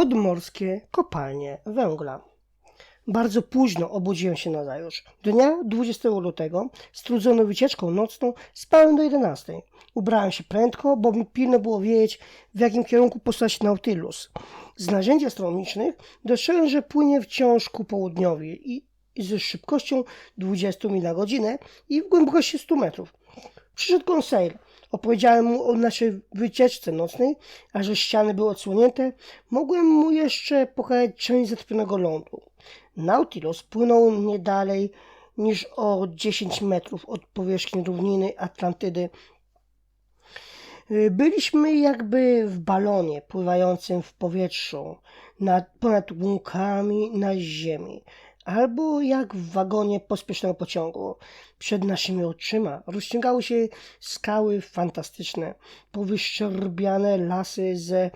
podmorskie kopalnie węgla. Bardzo późno obudziłem się na zajutrz. Dnia 20 lutego, strudzony wycieczką nocną, spałem do 11. Ubrałem się prędko, bo mi pilno było wiedzieć, w jakim kierunku posłać Nautilus. Z narzędzi astronomicznych dostrzegłem, że płynie wciąż ku południowi i i ze szybkością 20 mil na godzinę i w głębokości 100 metrów. Przyszedł Conseil. Opowiedziałem mu o naszej wycieczce nocnej, a że ściany były odsłonięte, mogłem mu jeszcze pokazać część zatopionego lądu. Nautilus płynął nie dalej niż o 10 metrów od powierzchni równiny Atlantydy. Byliśmy jakby w balonie pływającym w powietrzu nad, ponad łukami na ziemi albo jak w wagonie pospiesznego pociągu. Przed naszymi oczyma rozciągały się skały fantastyczne, powyszczerbiane lasy ze,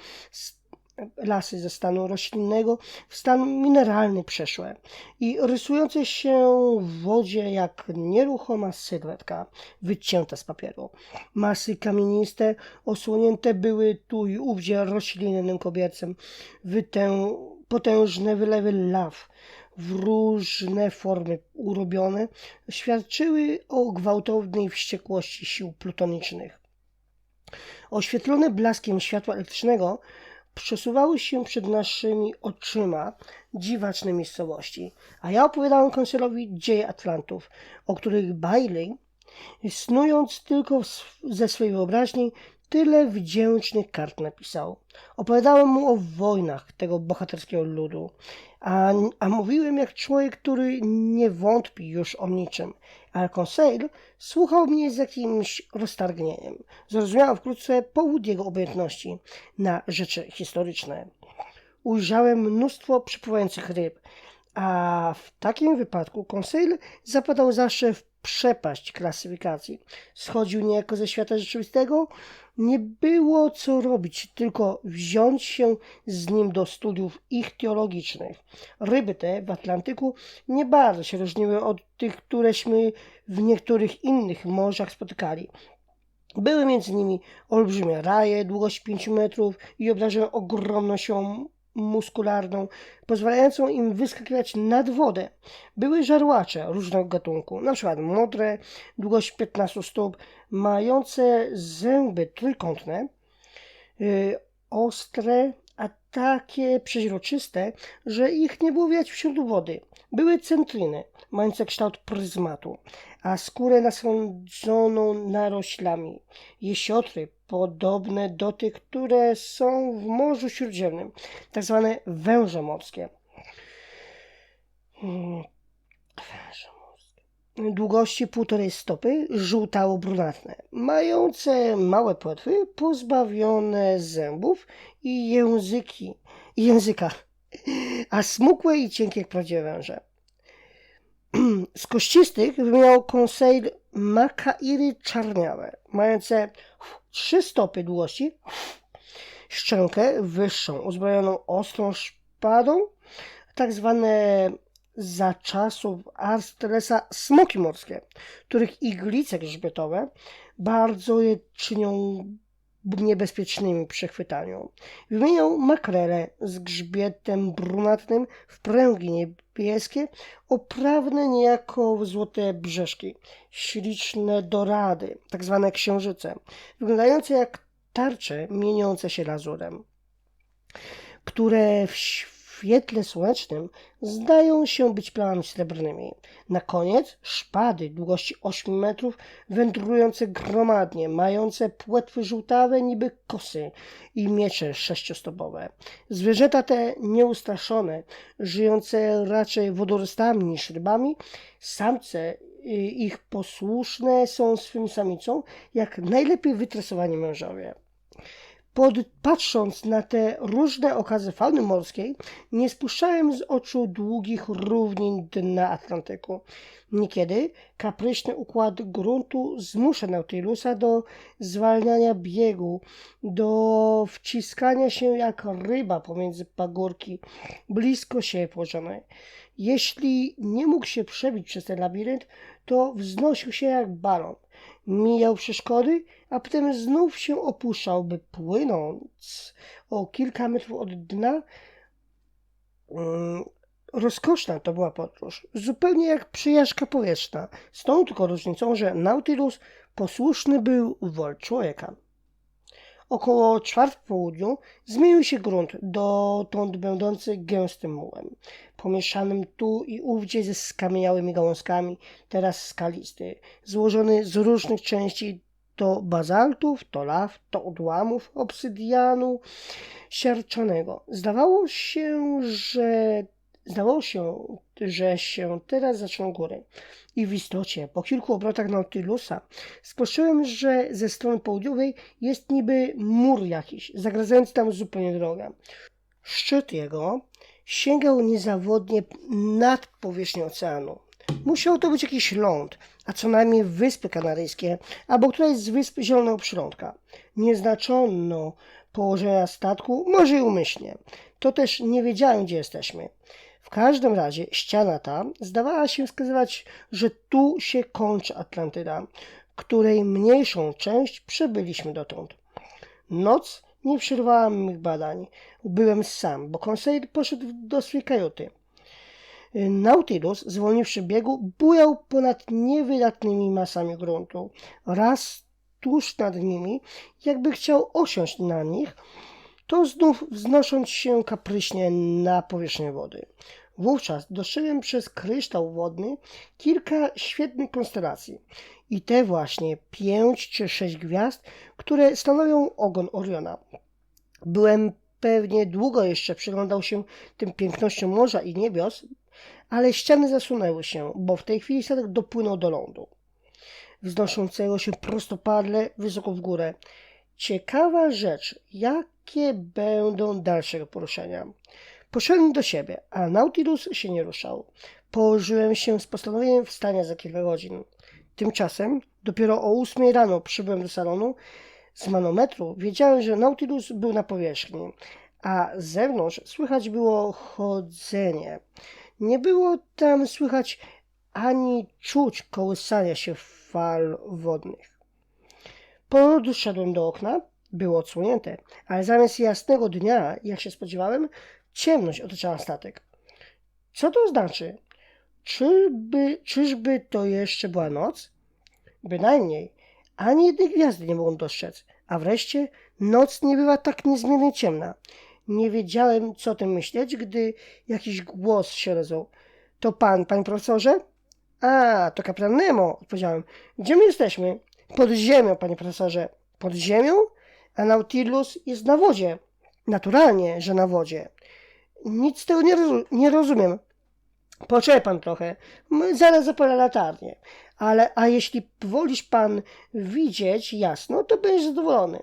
lasy ze stanu roślinnego w stan mineralny przeszłe i rysujące się w wodzie jak nieruchoma sylwetka wycięta z papieru. Masy kamieniste osłonięte były tu i ówdzie roślinnym kobiercem, potężne wylewy law, w różne formy urobione, świadczyły o gwałtownej wściekłości sił plutonicznych. Oświetlone blaskiem światła elektrycznego, przesuwały się przed naszymi oczyma dziwaczne miejscowości, a ja opowiadałem konserowi dzieje Atlantów, o których Bailey, snując tylko ze swojej wyobraźni, tyle wdzięcznych kart napisał. Opowiadałem mu o wojnach tego bohaterskiego ludu, a, a mówiłem jak człowiek, który nie wątpi już o niczym. Ale Conseil słuchał mnie z jakimś roztargnieniem. Zrozumiałem wkrótce powód jego obojętności na rzeczy historyczne. Ujrzałem mnóstwo przypływających ryb, a w takim wypadku Conseil zapadał zawsze w przepaść klasyfikacji. Schodził niejako ze świata rzeczywistego, nie było co robić, tylko wziąć się z nim do studiów ich teologicznych. Ryby te w Atlantyku nie bardzo się różniły od tych, któreśmy w niektórych innych morzach spotykali. Były między nimi olbrzymie raje długości 5 metrów i obdarzone ogromnością muskularną, pozwalającą im wyskakiwać nad wodę. Były żarłacze różnego gatunku, przykład modre, długość 15 stóp, mające zęby trójkątne, yy, ostre, a takie przeźroczyste, że ich nie było widać wśród wody. Były centryny, mające kształt pryzmatu, a skórę nasądzoną naroślami. Jesiotry podobne do tych, które są w Morzu Śródziemnym, tak zwane węże morskie. Hmm, węże. Długości półtorej stopy, żółtawo-brunatne, mające małe płetwy, pozbawione zębów i języki, języka, a smukłe i cienkie jak prawdziwe węże. Z kościstych wymieniał Conseil makairy czarniałe, mające trzy stopy długości, szczękę wyższą, uzbrojoną ostrą szpadą, tak zwane za czasów Arstresa smoki morskie, których iglice grzbietowe bardzo je czynią niebezpiecznymi przy chwytaniu. Wymieniał makrele z grzbietem brunatnym w pręgi niebieskie, oprawne niejako w złote brzeszki, śliczne dorady, tak zwane księżyce, wyglądające jak tarcze mieniące się lazurem, które w świetle słonecznym zdają się być plamami srebrnymi. Na koniec szpady długości 8 metrów, wędrujące gromadnie, mające płetwy żółtawe niby kosy i miecze sześciostopowe. Zwierzęta te nieustraszone, żyjące raczej wodorostami niż rybami, samce ich posłuszne są swym samicom, jak najlepiej wytresowani mężowie. Pod, patrząc na te różne okazy fauny morskiej, nie spuszczałem z oczu długich równin dna Atlantyku. Niekiedy kapryśny układ gruntu zmusza Nautilusa do zwalniania biegu, do wciskania się jak ryba pomiędzy pagórki, blisko siebie położone. Jeśli nie mógł się przebić przez ten labirynt, to wznosił się jak balon mijał przeszkody, a potem znów się opuszczał, by płynąc o kilka metrów od dna, Mm, Rozkoszna to była podróż, zupełnie jak przejażdżka powietrzna, z tą tylko różnicą, że Nautilus posłuszny był wol człowieka. Około czwart w południu zmienił się grunt, dotąd będący gęstym mułem, pomieszanym tu i ówdzie ze skamieniałymi gałązkami, teraz skalisty, złożony z różnych części to bazaltów, to law, to odłamów obsydianu siarczonego. Zdawało się, że Zdawało się, że się teraz zaczną góry. I w istocie, po kilku obrotach Nautilusa, spostrzegłem, że ze strony południowej jest niby mur jakiś, zagradzający tam zupełnie drogę. Szczyt jego sięgał niezawodnie nad powierzchnią oceanu. Musiał to być jakiś ląd, a co najmniej wyspy kanaryjskie, albo któraś z wysp Zielonego Przylądka. Nie znaczono położenia statku, może i umyślnie. To też nie wiedziałem, gdzie jesteśmy. W każdym razie ściana ta zdawała się wskazywać, że tu się kończy Atlantyda, której mniejszą część przebyliśmy dotąd. Noc nie przerwała mych badań. Byłem sam, bo konsejer poszedł do swojej kajuty. Nautilus, zwolniwszy biegu, bujał ponad niewydatnymi masami gruntu. Raz tuż nad nimi, jakby chciał osiąść na nich, to znów wznosząc się kapryśnie na powierzchnię wody. Wówczas dostrzegłem przez kryształ wodny kilka świetnych konstelacji. I te właśnie pięć czy sześć gwiazd, które stanowią ogon Oriona. Byłem pewnie długo jeszcze przyglądał się tym pięknościom morza i niebios, ale ściany zasunęły się, bo w tej chwili statek dopłynął do lądu, wznoszącego się prostopadle wysoko w górę. Ciekawa rzecz, jakie będą dalsze poruszenia. Poszedłem do siebie, a Nautilus się nie ruszał. Położyłem się z postanowieniem wstania za kilka godzin. Tymczasem, dopiero o ósmej rano przybyłem do salonu. Z manometru wiedziałem, że Nautilus był na powierzchni, a z zewnątrz słychać było chodzenie. Nie było tam słychać ani czuć kołysania się fal wodnych. Podszedłem do okna, było odsłonięte, ale zamiast jasnego dnia, jak się spodziewałem, ciemność otaczała statek. Co to znaczy? Czyżby, czyżby to jeszcze była noc? Bynajmniej. Ani jednej gwiazdy nie mogłem dostrzec. A wreszcie noc nie bywa tak niezmiernie ciemna. Nie wiedziałem, co o tym myśleć, gdy jakiś głos się rozjął. To pan, panie profesorze? A, to kapitan Nemo, odpowiedziałem. Gdzie my jesteśmy? Pod ziemią, panie profesorze. Pod ziemią? A Nautilus jest na wodzie. Naturalnie, że na wodzie. Nic z tego nie, nie rozumiem. Poczekaj pan trochę. Zaraz zapalę latarnię. Ale, a jeśli wolisz pan widzieć jasno, to będziesz zadowolony.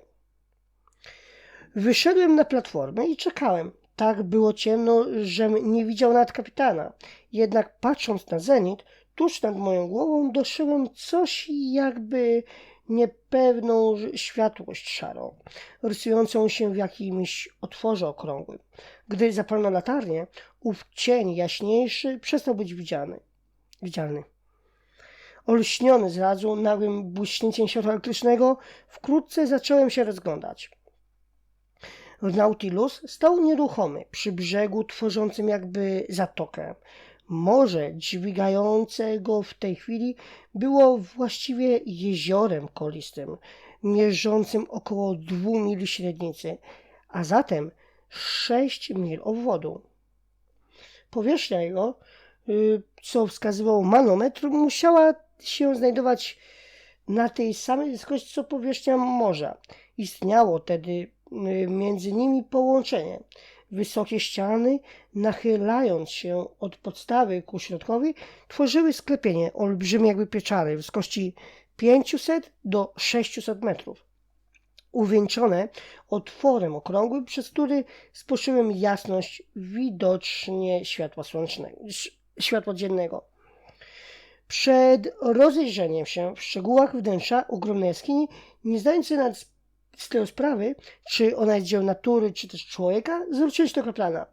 Wyszedłem na platformę i czekałem. Tak było ciemno, żem nie widział nad kapitana. Jednak patrząc na zenit, tuż nad moją głową dostrzegłem coś jakby niepewną światłość szarą, rysującą się w jakimś otworze okrągłym. Gdy zapalono latarnię, ów cień jaśniejszy przestał być widziany. widzialny. Olśniony zrazu nagłym błyśnięciem światła elektrycznego, wkrótce zacząłem się rozglądać. Nautilus stał nieruchomy przy brzegu tworzącym jakby zatokę. Morze dźwigające go w tej chwili było właściwie jeziorem kolistym, mierzącym około dwóch mil średnicy, a zatem sześć mil obwodu. Powierzchnia jego, y, co wskazywał manometr, musiała się znajdować na tej samej wysokości co powierzchnia morza. Istniało tedy y, między nimi połączenie. Wysokie ściany, nachylając się od podstawy ku środkowi, tworzyły sklepienie olbrzymie jakby pieczary wysokości 500 do 600 metrów. Uwieńczone otworem okrągłym, przez który sposzyłem jasność widocznie światła słonecznego, światła dziennego. Przed rozejrzeniem się w szczegółach wnętrza ogromnej jaskini, nie zdając sobie nawet z tej sprawy, czy ona jest dziełem natury, czy też człowieka, zwróciłem się do kaplana.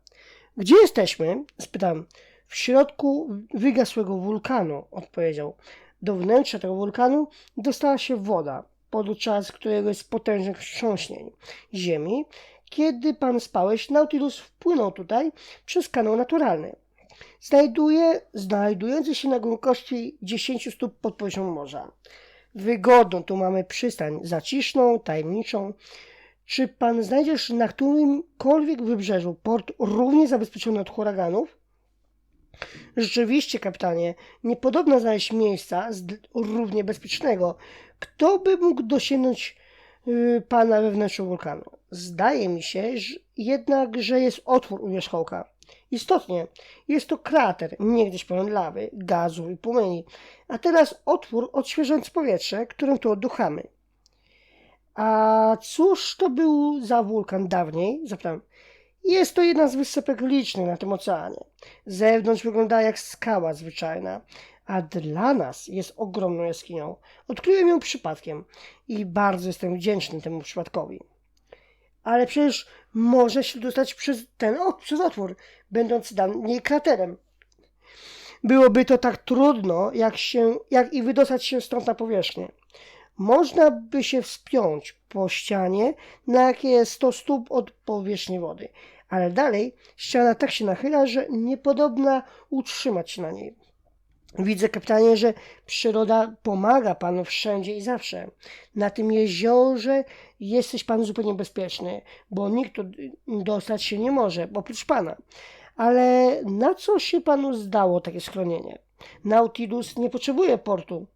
Gdzie jesteśmy? spytałem. W środku wygasłego wulkanu, odpowiedział. Do wnętrza tego wulkanu dostała się woda, podczas którego jest potężnych wstrząśnień ziemi. Kiedy pan spałeś, Nautilus wpłynął tutaj przez kanał naturalny. Znajduje, znajdujący się na głębokości 10 stóp pod poziomem morza. Wygodną tu mamy przystań, zaciszną, tajemniczą. Czy pan znajdziesz na którymkolwiek wybrzeżu port równie zabezpieczony od huraganów? Rzeczywiście, kapitanie, niepodobno znaleźć miejsca równie bezpiecznego. Kto by mógł dosięgnąć y, pana we wnętrzu wulkanu? Zdaje mi się że jednak, że jest otwór u wierzchołka. Istotnie, jest to krater, niegdyś pełen lawy, gazu i płomieni, a teraz otwór odświeżający powietrze, którym tu oddychamy. A cóż to był za wulkan dawniej? Zapytałem. Jest to jedna z wysepek licznych na tym oceanie. Zewnątrz wygląda jak skała zwyczajna, a dla nas jest ogromną jaskinią. Odkryłem ją przypadkiem i bardzo jestem wdzięczny temu przypadkowi. Ale przecież może się dostać przez ten przez otwór, będąc dawniej kraterem. Byłoby to tak trudno, jak, się, jak i wydostać się stąd na powierzchnię. Można by się wspiąć po ścianie na jakie 100 stóp od powierzchni wody, ale dalej ściana tak się nachyla, że niepodobna utrzymać się na niej. Widzę, kapitanie, że przyroda pomaga panu wszędzie i zawsze. Na tym jeziorze jesteś pan zupełnie bezpieczny, bo nikt tu dostać się nie może, oprócz pana. Ale na co się panu zdało takie schronienie? Nautilus nie potrzebuje portu.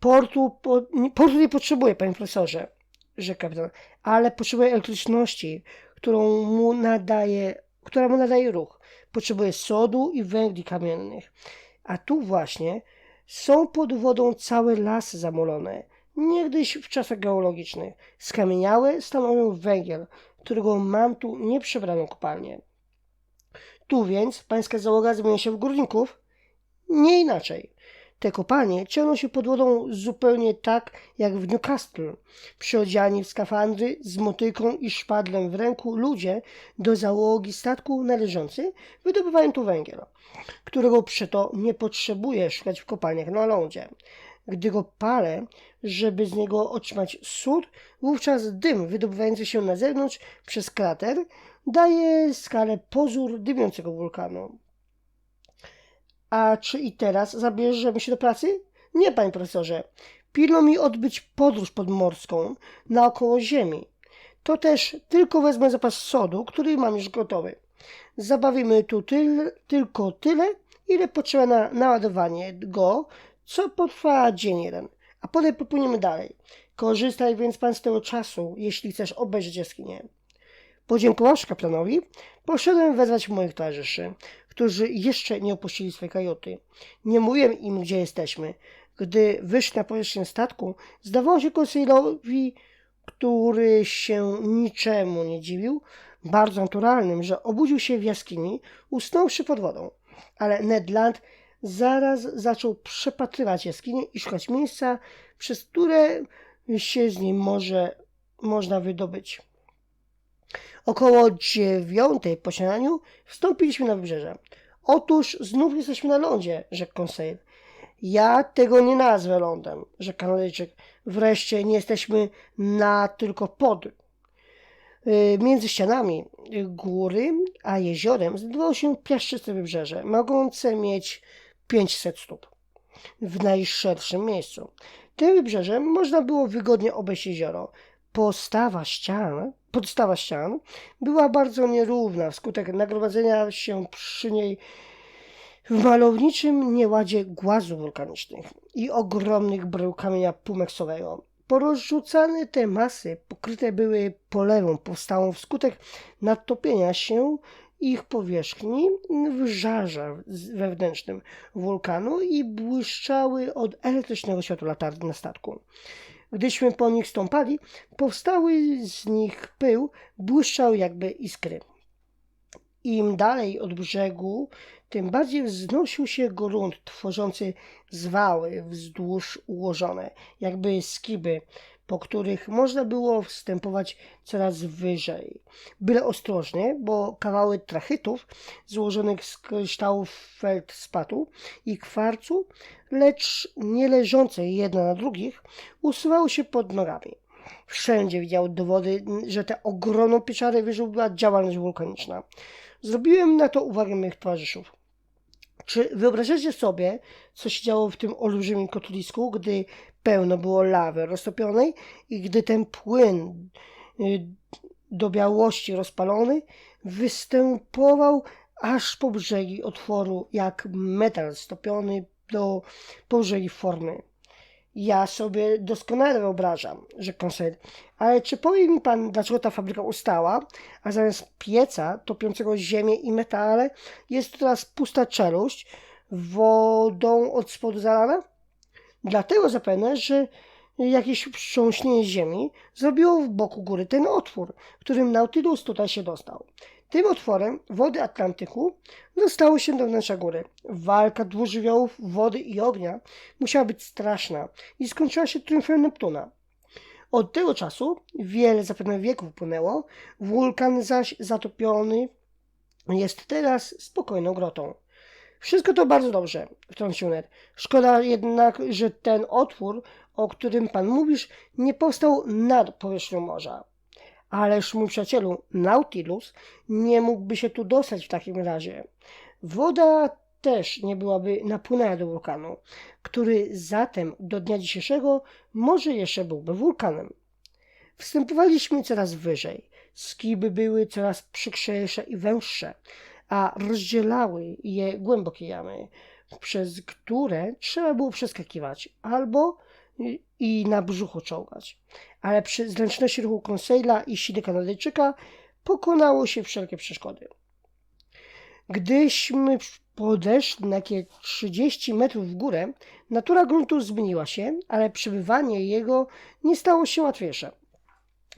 Portu, po, nie, portu nie potrzebuje, panie profesorze, rzekł kapitan, ale potrzebuje elektryczności, którą mu nadaje, która mu nadaje ruch. Potrzebuje sodu i węgli kamiennych. A tu właśnie są pod wodą całe lasy zamolone. Niegdyś w czasach geologicznych skamieniałe stanowią węgiel, którego mam tu nieprzebraną kopalnię. Tu więc pańska załoga zmienia się w górników? Nie inaczej. Te kopalnie ciągną się pod wodą zupełnie tak jak w Newcastle. Przyodziani w skafandry z motyką i szpadlem w ręku ludzie do załogi statku należący wydobywają tu węgiel, którego przeto nie potrzebuje szukać w kopalniach na lądzie. Gdy go palę, żeby z niego otrzymać sód, wówczas dym wydobywający się na zewnątrz przez krater daje skalę pozór dymiącego wulkanu. A czy i teraz zabierzemy się do pracy? Nie, panie profesorze. Pilno mi odbyć podróż podmorską naokoło Ziemi. To też tylko wezmę zapas sodu, który mam już gotowy. Zabawimy tu tyl, tylko tyle, ile potrzeba na naładowanie go, co potrwa dzień jeden, a potem popłyniemy dalej. Korzystaj więc pan z tego czasu, jeśli chcesz obejrzeć jaskinię. Podziękowawszy kapitanowi, poszedłem wezwać moich towarzyszy, którzy jeszcze nie opuścili swej kajuty. Nie mówiłem im, gdzie jesteśmy. Gdy wyszli na powierzchnię statku, zdawało się konsejerowi, który się niczemu nie dziwił, bardzo naturalnym, że obudził się w jaskini, usnąwszy pod wodą. Ale Ned Land zaraz zaczął przepatrywać jaskinię i szukać miejsca, przez które się z niej może, można wydobyć. Około dziewiątej po śniadaniu wstąpiliśmy na wybrzeże. Otóż znów jesteśmy na lądzie, rzekł konsejer. Ja tego nie nazwę lądem, rzekł Kanadyjczyk. Wreszcie nie jesteśmy na, tylko pod. Y, Między ścianami góry a jeziorem znajdowało się piaszczyste wybrzeże, mogące mieć 500 stóp w najszerszym miejscu. Tym wybrzeżem można było wygodnie obejść jezioro. Postawa ścian, podstawa ścian była bardzo nierówna wskutek nagromadzenia się przy niej w malowniczym nieładzie głazów wulkanicznych i ogromnych brył kamienia pumeksowego. Porozrzucane te masy pokryte były polewą powstałą wskutek nadtopienia się ich powierzchni w żarze wewnętrznym wulkanu i błyszczały od elektrycznego światła latarni na statku. Gdyśmy po nich stąpali, powstały z nich pył, błyszczał jakby iskry. Im dalej od brzegu, tym bardziej wznosił się grunt, tworzący zwały wzdłuż ułożone, jakby skiby, po których można było wstępować coraz wyżej. Byle ostrożnie, bo kawały trachytów złożonych z kryształów feldspatu i kwarcu, lecz nie leżące jedna na drugich, usuwały się pod nogami. Wszędzie widział dowody, że tę ogromną pieczarę wyżu była działalność wulkaniczna. Zrobiłem na to uwagę moich towarzyszów. Czy wyobrażacie sobie, co się działo w tym olbrzymim kotlisku, gdy pełno było lawy roztopionej i gdy ten płyn y, do białości rozpalony występował aż po brzegi otworu, jak metal stopiony do po formy. Ja sobie doskonale wyobrażam, że konser. Ale czy powie mi pan, dlaczego ta fabryka ustała, a zamiast pieca topiącego ziemię i metale jest teraz pusta czeluść wodą od spodu zalana? Dlatego zapewne, że jakieś wstrząśnienie ziemi zrobiło w boku góry ten otwór, którym Nautilus tutaj się dostał. Tym otworem wody Atlantyku dostały się do wnętrza góry. Walka dwóch żywiołów wody i ognia musiała być straszna i skończyła się triumfem Neptuna. Od tego czasu wiele zapewne wieków upłynęło, wulkan zaś zatopiony jest teraz spokojną grotą. Wszystko to bardzo dobrze, wtrącił Ned. Szkoda jednak, że ten otwór, o którym pan mówisz, nie powstał nad powierzchnią morza. Ależ mój przyjacielu, Nautilus nie mógłby się tu dostać w takim razie. Woda też nie byłaby napłynęła do wulkanu, który zatem do dnia dzisiejszego może jeszcze byłby wulkanem. Wstępowaliśmy coraz wyżej. Skiby były coraz przykrzejsze i węższe, a rozdzielały je głębokie jamy, przez które trzeba było przeskakiwać albo i na brzuchu czołgać. Ale przy zręczności ruchu Conseila i siły Kanadyjczyka pokonało się wszelkie przeszkody. Gdyśmy podeszli na jakieś 30 metrów w górę, natura gruntu zmieniła się, ale przebywanie jego nie stało się łatwiejsze.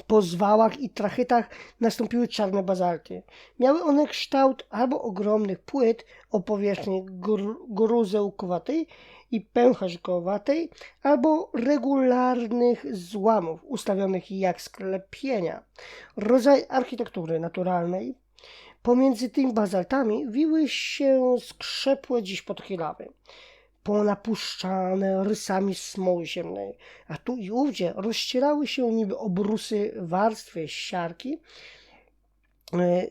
Po zwałach i trachytach nastąpiły czarne bazalty. Miały one kształt albo ogromnych płyt o powierzchni gr- gruzełkowatej i pęcherzkowatej, albo regularnych złamów ustawionych jak sklepienia. Rodzaj architektury naturalnej. Pomiędzy tymi bazaltami wiły się skrzepłe dziś potoki lawy ponapuszczane rysami smoły ziemnej, a tu i ówdzie rozcierały się niby obrusy warstwy siarki. E,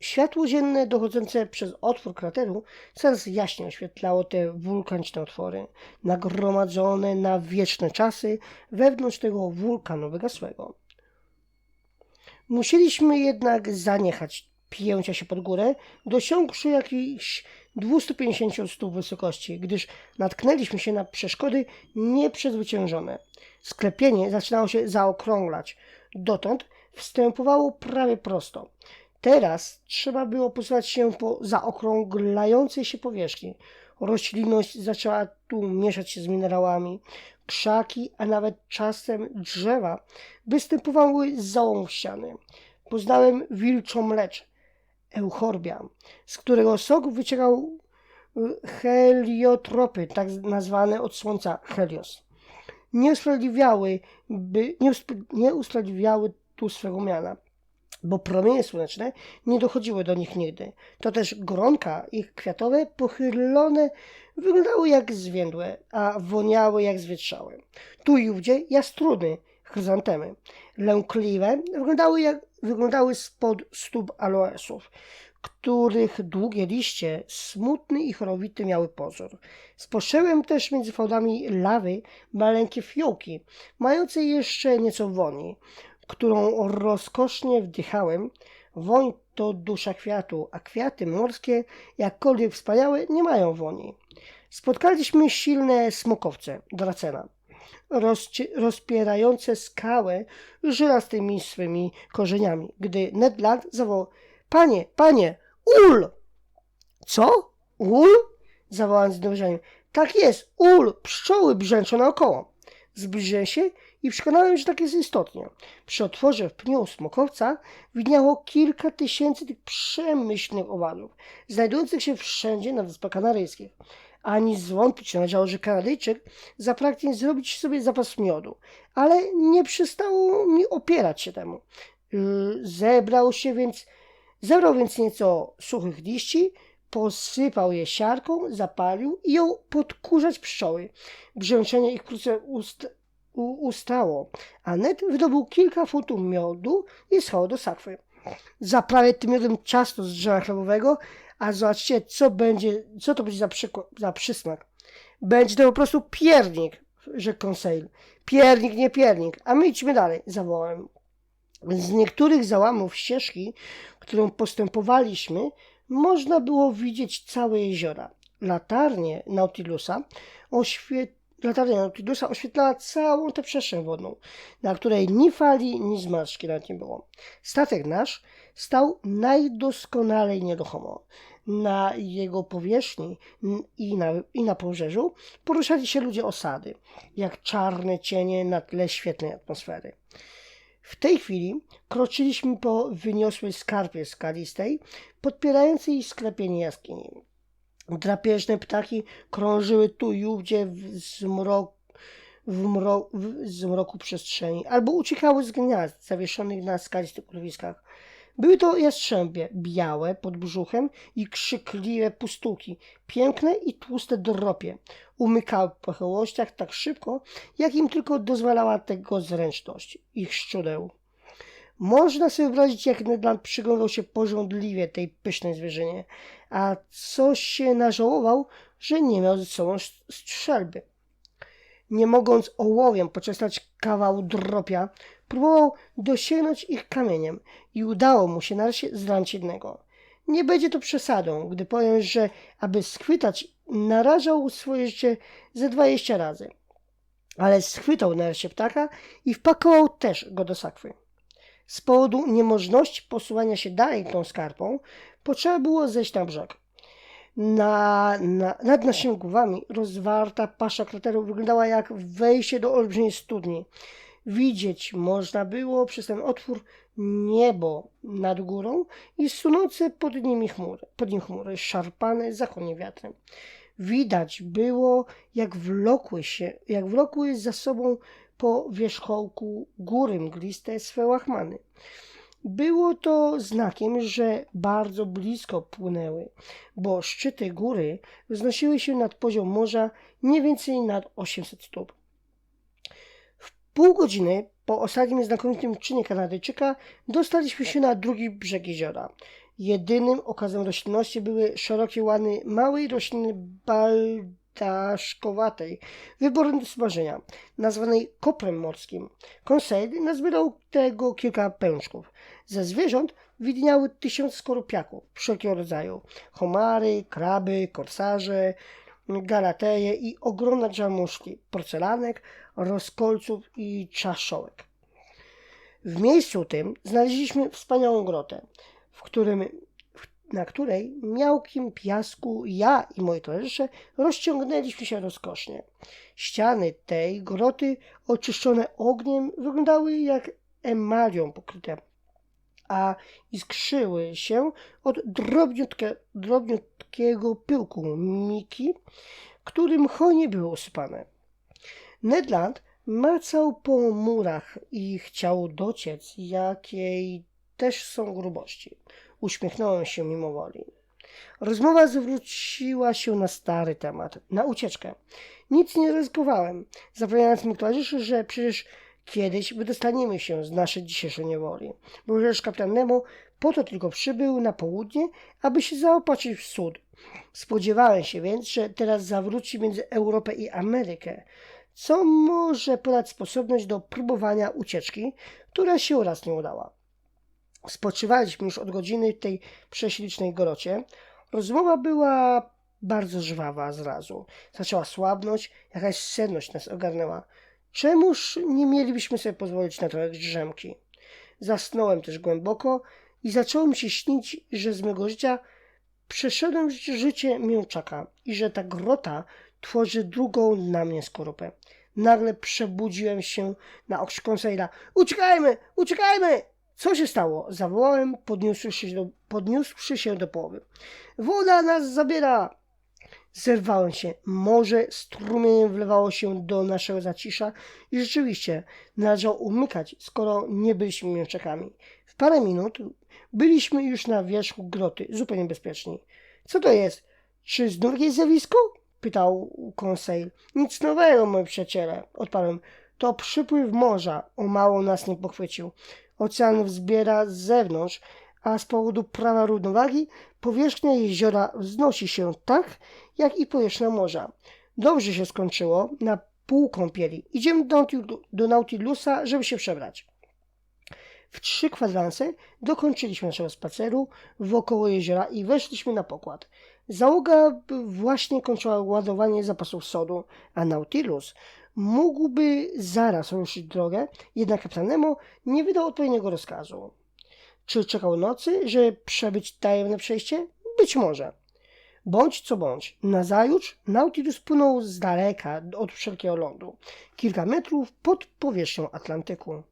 światło dzienne dochodzące przez otwór krateru coraz jaśniej oświetlało te wulkaniczne otwory, nagromadzone na wieczne czasy wewnątrz tego wulkanu wygasłego. Musieliśmy jednak zaniechać pięcia się pod górę, dosiągłszy jakichś 250 stóp wysokości, gdyż natknęliśmy się na przeszkody nieprzezwyciężone. Sklepienie zaczynało się zaokrąglać. Dotąd wstępowało prawie prosto. Teraz trzeba było posuwać się po zaokrąglającej się powierzchni. Roślinność zaczęła tu mieszać się z minerałami. Krzaki, a nawet czasem drzewa występowały z załomów ściany. Poznałem wilczą mlecz, euchorbia, z którego sok wycierał y, heliotropy, tak nazwane od słońca helios. Nie usprawiedliwiały, by, nie, nie usprawiedliwiały tu swego miana, bo promienie słoneczne nie dochodziły do nich nigdy. To też gronka ich kwiatowe pochylone wyglądały jak zwiędłe, a woniały jak zwietrzałe. Tu i ówdzie jastruny, chryzantemy, lękliwe, wyglądały, jak, wyglądały spod stóp aloesów, których długie liście, smutny i chorowity miały pozór. Spostrzegłem też między fałdami lawy maleńkie fiołki, mające jeszcze nieco woni, którą rozkosznie wdychałem. Woń to dusza kwiatu, a kwiaty morskie, jakkolwiek wspaniałe, nie mają woni. Spotkaliśmy silne smokowce, dracena rozpierające skałę żylastymi swymi korzeniami, gdy Ned Land zawołał Panie, panie, ul! Co? Ul? zawołałem z drżeniem. Tak jest, ul, pszczoły brzęczą naokoło. Zbliżyłem się i przekonałem, że tak jest istotnie. Przy otworze w pniu smokowca widniało kilka tysięcy tych przemyślnych owadów, znajdujących się wszędzie na Wyspach Kanaryjskich ani zwątpić należało, że Kanadyjczyk zapragnie zrobić sobie zapas miodu, ale nie przestało mi opierać się temu. Yy, zebrał się więc, zebrał więc nieco suchych liści, posypał je siarką, zapalił i jął podkurzać pszczoły. Brzęczenie ich wkrótce ust, ustało, a Ned wydobył kilka funtów miodu i schował do sakwy. Zaprawię tym miodem ciasto z drzewa chlebowego, a zobaczcie, co będzie, co to będzie za, za przysmak. Będzie to po prostu piernik, rzekł Conseil. Piernik, nie piernik, a my idźmy dalej, zawołałem. Z niektórych załamów ścieżki, którą postępowaliśmy, można było widzieć całe jeziora. Latarnie Nautilusa. Latarnia Nautilusa oświetlała całą tę przestrzeń wodną, na której ni fali, ni zmarszczki nawet nie było. Statek nasz stał najdoskonalej nieruchomo. Na jego powierzchni i na, i na pobrzeżu poruszali się ludzie osady, jak czarne cienie na tle świetnej atmosfery. W tej chwili kroczyliśmy po wyniosłej skarpie skalistej, podpierającej sklepienie jaskini. Drapieżne ptaki krążyły tu i ówdzie w zmrok, w mro, w zmroku przestrzeni, albo uciekały z gniazd zawieszonych na skalistych urwiskach. Były to jastrzębie, białe pod brzuchem i krzykliwe pustułki, piękne i tłuste dropie. Umykały po pochyłościach tak szybko, jak im tylko dozwalała tego zręczność ich szczudeł. Można sobie wyobrazić, jak Ned Land przyglądał się pożądliwie tej pysznej zwierzynie, a coś się nażałował, że nie miał ze sobą strzelby. Nie mogąc ołowiem poczesać kawał dropia, próbował dosięgnąć ich kamieniem i udało mu się nareszcie zranić jednego. Nie będzie to przesadą, gdy powiem, że aby schwytać, narażał swoje życie ze dwadzieścia razy. Ale schwytał nareszcie ptaka i wpakował też go do sakwy. Z powodu niemożności posuwania się dalej tą skarpą, potrzeba było zejść na brzeg. Na, na, nad naszymi głowami rozwarta pasza krateru wyglądała jak wejście do olbrzymiej studni. Widzieć można było przez ten otwór niebo nad górą i sunące pod nimi chmury, pod nim chmury, szarpane zachodnim wiatrem. Widać było, jak wlokły się, jak wlokły za sobą po wierzchołku góry mgliste swe łachmany. Było to znakiem, że bardzo blisko płynęły, bo szczyty góry wznosiły się nad poziom morza nie więcej nad 800 stóp. Pół godziny po ostatnim znakomitym czynie Kanadyjczyka dostaliśmy się na drugi brzeg jeziora. Jedynym okazem roślinności były szerokie łany małej rośliny baldaszkowatej, wyborem do smażenia, nazwanej koprem morskim. Conseil nazbierał tego kilka pęczków. Ze zwierząt widniały tysiące skorupiaków wszelkiego rodzaju. Homary, kraby, korsarze, galateje i ogromne dżamuszki, porcelanek, rozkolców i czaszołek. W miejscu tym znaleźliśmy wspaniałą grotę, w którym, na której miałkim piasku ja i moi towarzysze rozciągnęliśmy się rozkosznie. Ściany tej groty, oczyszczone ogniem, wyglądały jak emalią pokryte, a iskrzyły się od drobniutkie, drobniutkiego pyłku miki, którym hojnie były usypane. Ned Land macał po murach i chciał dociec, jakiej też są grubości. Uśmiechnąłem się mimo woli. Rozmowa zwróciła się na stary temat, na ucieczkę. Nic nie ryzykowałem, zapewniając moich towarzyszy, że przecież kiedyś wydostaniemy się z naszej dzisiejszej niewoli. Bo przecież kapitan Nemo po to tylko przybył na południe, aby się zaopatrzyć w sód. Spodziewałem się więc, że teraz zawróci między Europę i Amerykę, co może podać sposobność do próbowania ucieczki, która się raz nie udała. Spoczywaliśmy już od godziny w tej prześlicznej grocie. Rozmowa była bardzo żwawa zrazu. Zaczęła słabnąć, jakaś senność nas ogarnęła. Czemuż nie mielibyśmy sobie pozwolić na trochę drzemki? Zasnąłem też głęboko i zaczęło mi się śnić, że z mego życia przeszedłem życie mięczaka i że ta grota tworzy drugą na mnie skorupę. Nagle przebudziłem się na okrzyk Conseila. Uciekajmy! Uciekajmy! Co się stało? Zawołałem, podniósłszy się do, podniósłszy się do połowy. Woda nas zabiera! Zerwałem się. Morze strumieniem wlewało się do naszego zacisza i rzeczywiście należało umykać, skoro nie byliśmy mięczakami. W parę minut byliśmy już na wierzchu groty, zupełnie bezpieczni. Co to jest? Czy znów jakieś zjawisko? Pytał Conseil. Nic nowego, moi przyjaciele, odparłem. To przypływ morza o mało nas nie pochwycił. Ocean wzbiera z zewnątrz, a z powodu prawa równowagi powierzchnia jeziora wznosi się tak, jak i powierzchnia morza. Dobrze się skończyło, na pół kąpieli. Idziemy do, do Nautilusa, żeby się przebrać. W trzy kwadranse dokończyliśmy naszego spaceru wokoło jeziora i weszliśmy na pokład. Załoga właśnie kończyła ładowanie zapasów sodu, a Nautilus mógłby zaraz ruszyć drogę, jednak kapitan Nemo nie wydał odpowiedniego rozkazu. Czy czekał nocy, żeby przebyć tajemne przejście? Być może. Bądź co bądź, nazajutrz Nautilus płynął z daleka od wszelkiego lądu, kilka metrów pod powierzchnią Atlantyku.